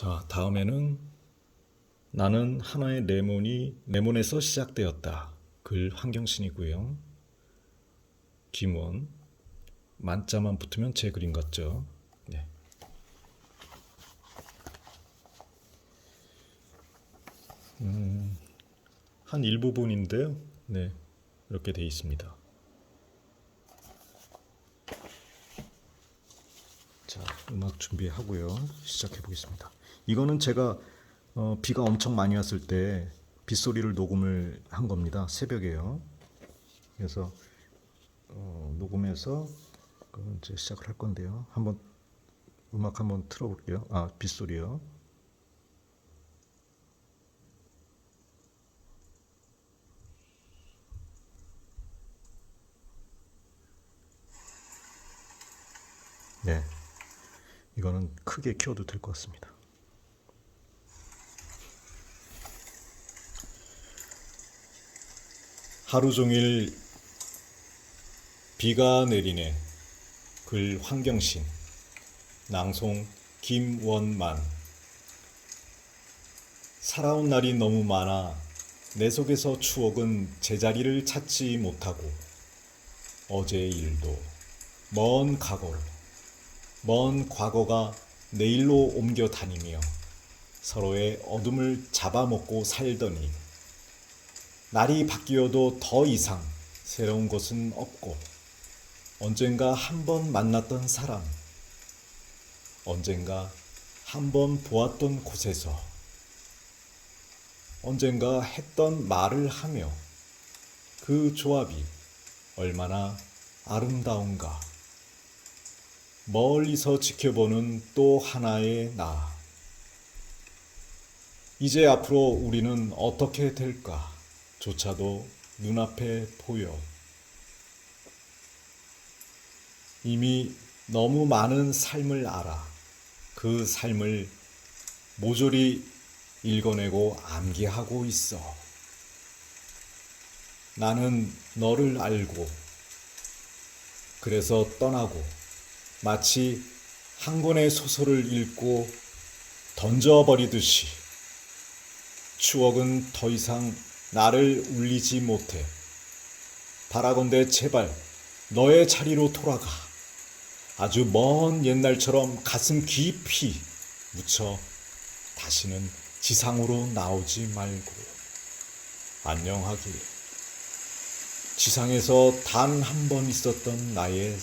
자, 다음에는 나는 하나의 레몬이 레몬에서 시작되었다. 글 환경신이고요. 김원 만자만 붙으면 제 그림 같죠? 네. 음, 한 일부분인데요. 네. 이렇게 돼 있습니다. 자, 음악 준비하고요. 시작해 보겠습니다. 이거는 제가 어, 비가 엄청 많이 왔을 때 빗소리를 녹음을 한 겁니다. 새벽에요. 그래서 어, 녹음해서 그 이제 시작을 할 건데요. 한번 음악 한번 틀어볼게요. 아, 빗소리요. 네. 이거는 크게 키워도 될 것 같습니다. 하루 종일 비가 내리네. 글 황경신. 낭송 김원만. 살아온 날이 너무 많아 내 속에서 추억은 제자리를 찾지 못하고 어제의 일도 먼 과거로 먼 과거가 내일로 옮겨 다니며 서로의 어둠을 잡아먹고 살더니 날이 바뀌어도 더 이상 새로운 것은 없고 언젠가 한 번 만났던 사람 언젠가 한 번 보았던 곳에서 언젠가 했던 말을 하며 그 조합이 얼마나 아름다운가. 멀리서 지켜보는 또 하나의 나. 이제 앞으로 우리는 어떻게 될까? 조차도 눈앞에 보여. 이미 너무 많은 삶을 알아. 그 삶을 모조리 읽어내고 암기하고 있어. 나는 너를 알고, 그래서 떠나고, 마치 한 권의 소설을 읽고 던져버리듯이 추억은 더 이상 나를 울리지 못해. 바라건대 제발 너의 자리로 돌아가. 아주 먼 옛날처럼 가슴 깊이 묻혀 다시는 지상으로 나오지 말고 안녕하길. 지상에서 단 한 번 있었던 나의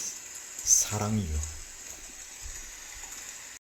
사랑이요.